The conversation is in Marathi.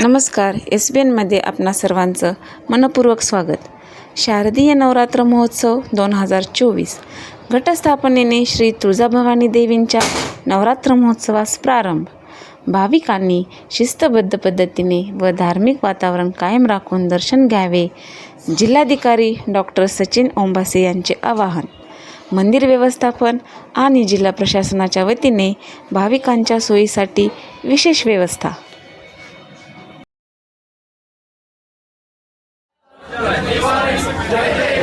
नमस्कार एस बी एनमध्ये आपणा सर्वांचं मनपूर्वक स्वागत. शारदीय नवरात्र महोत्सव दोन हजार चोवीस. घटस्थापनेने श्री तुळजाभवानी देवींच्या नवरात्र महोत्सवास प्रारंभ. भाविकांनी शिस्तबद्ध पद्धतीने व धार्मिक वातावरण कायम राखून दर्शन घ्यावे. जिल्हाधिकारी डॉक्टर सचिन ओंबासे यांचे आवाहन. मंदिर व्यवस्थापन आणि जिल्हा प्रशासनाच्या वतीने भाविकांच्या सोयीसाठी विशेष व्यवस्था. जय